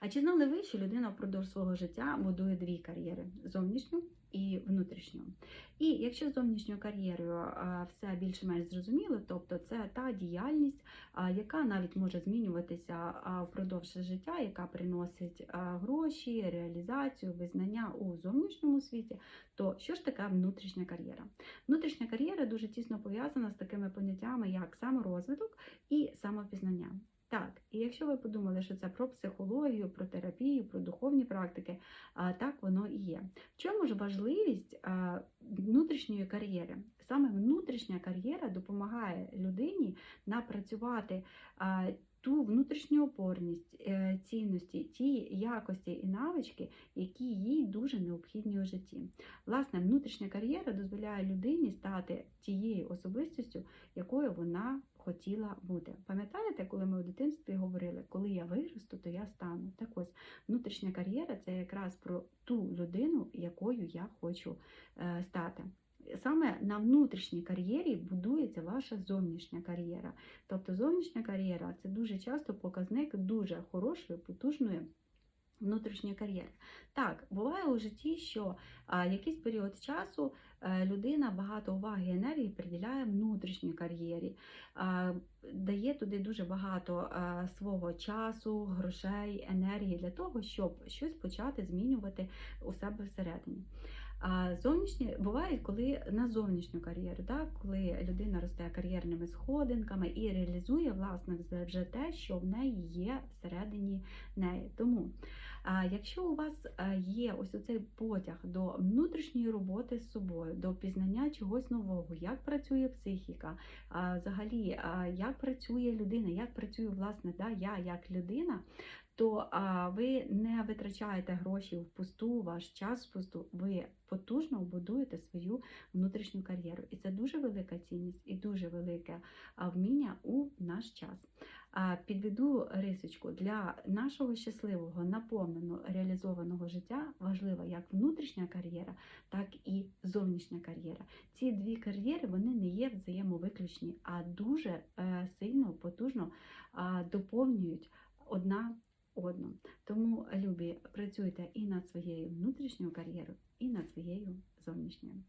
А чи знали ви, що людина впродовж свого життя будує дві кар'єри зовнішню і внутрішню? І якщо з зовнішньою кар'єрою все більш-менш зрозуміло, тобто це та діяльність, яка навіть може змінюватися впродовж життя, яка приносить гроші, реалізацію, визнання у зовнішньому світі, то що ж таке внутрішня кар'єра? Внутрішня кар'єра дуже тісно пов'язана з такими поняттями, як саморозвиток і самопізнання. Так, і якщо ви подумали, що це про психологію, про терапію, про духовні практики, так воно і є. В чому ж важливість внутрішньої кар'єри? Саме внутрішня кар'єра допомагає людині напрацювати ту внутрішню опорність, е, цінності, ті якості і навички, які їй дуже необхідні у житті. Власне, внутрішня кар'єра дозволяє людині стати тією особистістю, якою вона хотіла бути. Пам'ятаєте, коли ми у дитинстві говорили, коли я виросту, то я стану. Так ось внутрішня кар'єра це якраз про ту людину, якою я хочу е, стати. Саме на внутрішній кар'єрі будується ваша зовнішня кар'єра. Тобто зовнішня кар'єра це дуже часто показник дуже хорошої, потужної внутрішньої кар'єри. Так, буває у житті, що а, якийсь період часу е, людина багато уваги і енергії приділяє внутрішній кар'єрі, а, дає туди дуже багато а, свого часу, грошей, енергії для того, щоб щось почати змінювати у себе всередині. А зовнішні буває, коли на зовнішню кар'єру, так, коли людина росте кар'єрними сходинками і реалізує власне вже те, що в неї є всередині неї. Тому, а, якщо у вас є ось оцей потяг до внутрішньої роботи з собою, до пізнання чогось нового, як працює психіка, взагалі, як працює людина, як працює власне да, я як людина, то а, ви не витрачаєте гроші впусту, ваш час впусту, ви потужно будуєте свою внутрішню кар'єру. І це дуже велика цінність і дуже велике вміння у наш час. А, Підведу рисочку для нашого щасливого, наповненого, реалізованого життя важлива як внутрішня кар'єра, так і зовнішня кар'єра. Ці дві кар'єри вони не є взаємовиключні, а дуже е, сильно, потужно доповнюють одна одну. Тому, любі, працюйте і над своєю внутрішньою кар'єрою, і над своєю зовнішньою.